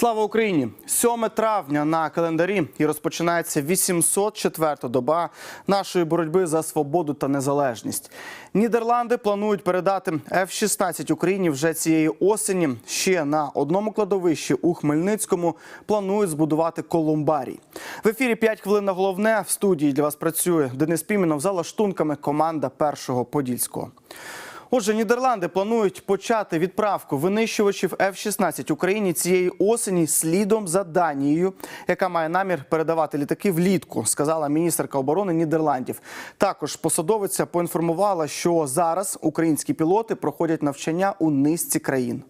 Слава Україні! 7 травня на календарі і розпочинається 804-та доба нашої боротьби за свободу та незалежність. Нідерланди планують передати F-16 Україні вже цієї осені. Ще на одному кладовищі у Хмельницькому планують збудувати колумбарій. В ефірі 5 хвилин на головне. В студії для вас працює Денис Піменов за лаштунками команда першого подільського. Отже, Нідерланди планують почати відправку винищувачів F-16 Україні цієї осені слідом за Данією, яка має намір передавати літаки влітку, сказала міністерка оборони Нідерландів. Також посадовиця поінформувала, що зараз українські пілоти проходять навчання у низці країн.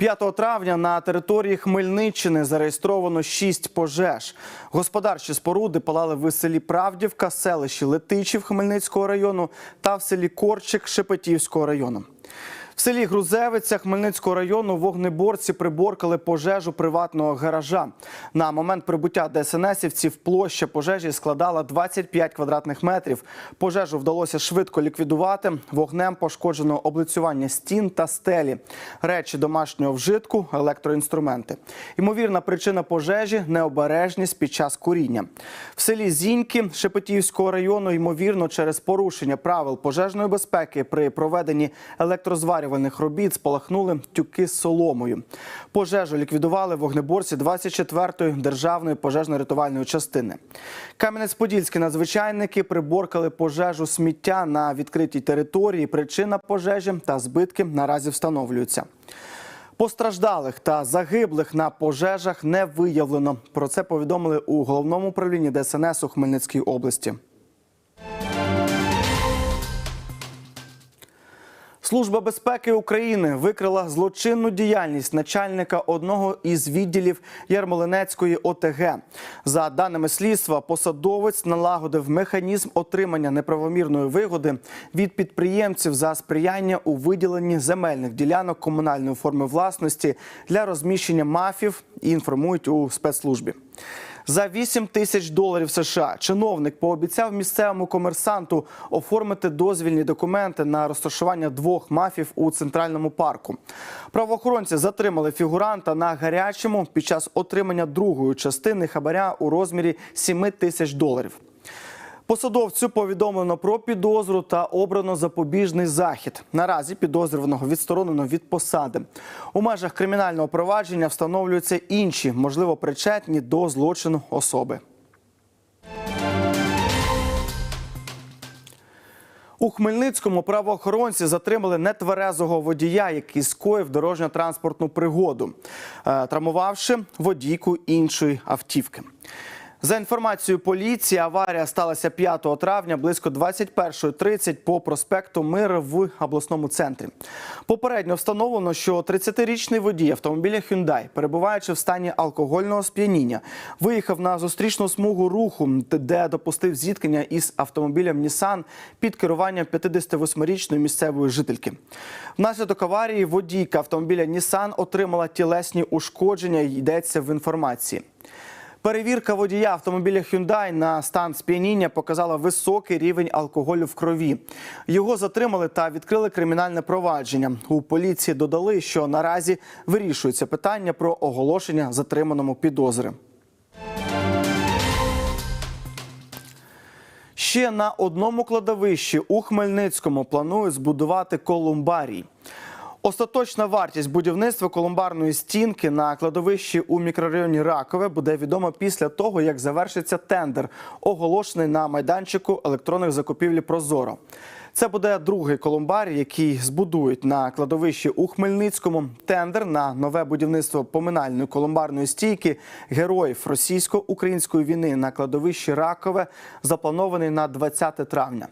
«5 травня на території Хмельниччини зареєстровано шість пожеж. Господарчі споруди палали в селі Правдівка, селищі Летичів Хмельницького району та в селі Корчик Шепетівського району. В селі Грузевиця Хмельницького району вогнеборці приборкали пожежу приватного гаража. На момент прибуття ДСНСівців площа пожежі складала 25 квадратних метрів. Пожежу вдалося швидко ліквідувати. Вогнем пошкоджено облицювання стін та стелі, речі домашнього вжитку, електроінструменти. Ймовірна причина пожежі необережність під час куріння. В селі Зіньки Шепетівського району, ймовірно, через порушення правил пожежної безпеки при проведенні електрозварювальних робіт спалахнули тюки з соломою. Пожежу ліквідували вогнеборці 24-ї державної пожежно-рятувальної частини. Кам'янець-Подільські надзвичайники приборкали пожежу сміття на відкритій території. Причина пожежі та збитки наразі встановлюються. Постраждалих та загиблих на пожежах не виявлено. Про це повідомили у головному управлінні ДСНС у Хмельницькій області. Служба безпеки України викрила злочинну діяльність начальника одного із відділів Ярмолинецької ОТГ. За даними слідства, посадовець налагодив механізм отримання неправомірної вигоди від підприємців за сприяння у виділенні земельних ділянок комунальної форми власності для розміщення мафів. Інформують у спецслужбі. За 8 тисяч доларів США чиновник пообіцяв місцевому комерсанту оформити дозвільні документи на розташування двох мафів у центральному парку. Правоохоронці затримали фігуранта на гарячому під час отримання другої частини хабаря у розмірі 7 тисяч доларів. Посадовцю повідомлено про підозру та обрано запобіжний захід. Наразі підозрюваного відсторонено від посади. У межах кримінального провадження встановлюються інші, можливо, причетні до злочину особи. У Хмельницькому правоохоронці затримали нетверезого водія, який скоїв дорожньо-транспортну пригоду, е, травмувавши водійку іншої автівки. За інформацією поліції, аварія сталася 5 травня близько 21.30 по проспекту Мир в обласному центрі. Попередньо встановлено, що 30-річний водій автомобіля Hyundai, перебуваючи в стані алкогольного сп'яніння, виїхав на зустрічну смугу руху, де допустив зіткнення із автомобілем Nissan під керуванням 58-річної місцевої жительки. Внаслідок аварії водійка автомобіля Nissan отримала тілесні ушкодження. Йдеться в інформації. Перевірка водія автомобіля Hyundai на стан сп'яніння показала високий рівень алкоголю в крові. Його затримали та відкрили кримінальне провадження. У поліції додали, що наразі вирішується питання про оголошення затриманому підозри. Ще на одному кладовищі у Хмельницькому планують збудувати колумбарій. Остаточна вартість будівництва колумбарної стінки на кладовищі у мікрорайоні Ракове буде відома після того, як завершиться тендер, оголошений на майданчику електронних закупівлі Прозоро. Це буде другий колумбар, який збудують на кладовищі у Хмельницькому. Тендер на нове будівництво поминальної колумбарної стійки героїв російсько-української війни на кладовищі Ракове запланований на 20 травня.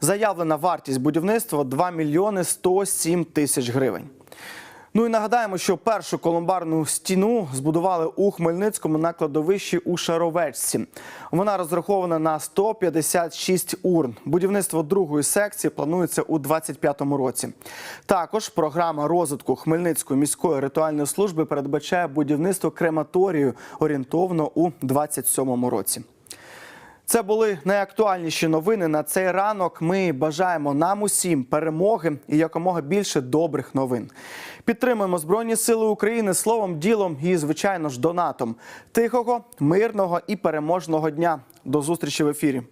Заявлена вартість будівництва 2 мільйони 107 тисяч гривень. Ну і нагадаємо, що першу колумбарну стіну збудували у Хмельницькому на кладовищі у Шаровечці. Вона розрахована на 156 урн. Будівництво другої секції планується у 2025 році. Також програма розвитку Хмельницької міської ритуальної служби передбачає будівництво крематорію орієнтовно у 2027 році. Це були найактуальніші новини на цей ранок. Ми бажаємо нам усім перемоги і якомога більше добрих новин. Підтримуємо Збройні Сили України словом, ділом і, звичайно ж, донатом. Тихого, мирного і переможного дня. До зустрічі в ефірі.